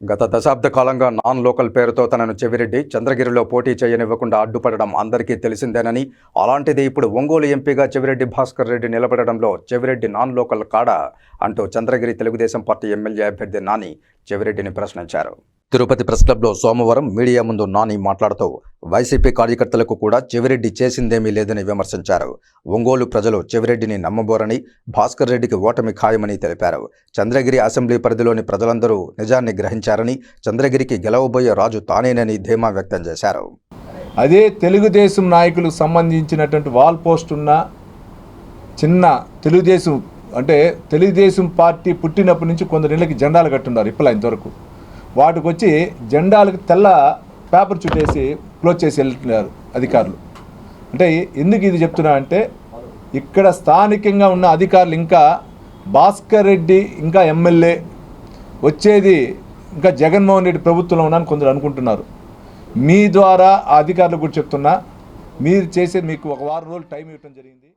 గత దశాబ్ద కాలంగా నాన్ లోకల్ పేరుతో తనను చెవిరెడ్డి చంద్రగిరిలో పోటీ చేయనివ్వకుండా అడ్డుపడడం అందరికీ తెలిసిందేనని అలాంటిది ఇప్పుడు ఒంగోలు ఎంపీగా చెవిరెడ్డి భాస్కర్ రెడ్డి నిలబడడంలో చెవిరెడ్డి నాన్ లోకల్ కాడా అంటూ చంద్రగిరి తెలుగుదేశం పార్టీ ఎమ్మెల్యే అభ్యర్థి నాని చెవిరెడ్డిని ప్రశ్నించారు. తిరుపతి ప్రెస్ క్లబ్లో సోమవారం మీడియా ముందు నాని మాట్లాడుతూ వైసీపీ కార్యకర్తలకు కూడా చెవిరెడ్డి చేసిందేమీ లేదని విమర్శించారు. ఒంగోలు ప్రజలు చెవిరెడ్డిని నమ్మబోరని భాస్కర్ రెడ్డికి ఓటమి ఖాయమని తెలిపారు. చంద్రగిరి అసెంబ్లీ పరిధిలోని ప్రజలందరూ నిజాన్ని గ్రహించారని చంద్రగిరికి గెలవబోయే రాజు తానేనని ధీమా వ్యక్తం చేశారు. అదే తెలుగుదేశం నాయకులకు సంబంధించినటువంటి వాల్ పోస్ట్ ఉన్న చిన్న తెలుగుదేశం అంటే తెలుగుదేశం పార్టీ పుట్టినప్పటి నుంచి కొందరు నెలకి జెండాలు కట్టున్నారు ఇప్పుడు ఇంతవరకు వాటికి వచ్చి జెండాలకు తెల్ల పేపర్ చుట్టేసి క్లోజ్ చేసి వెళ్తున్నారు అధికారులు. అంటే ఎందుకు ఇది చెప్తున్నా అంటే ఇక్కడ స్థానికంగా ఉన్న అధికారులు ఇంకా భాస్కర్ రెడ్డి ఇంకా ఎమ్మెల్యే వచ్చేది ఇంకా జగన్మోహన్ రెడ్డి ప్రభుత్వంలో ఉన్నాను కొందరు అనుకుంటున్నారు. మీ ద్వారా ఆ అధికారులకు కూడా చెప్తున్నా. మీరు చేసే మీకు ఒక వారం రోజులు టైం ఇవ్వడం జరిగింది.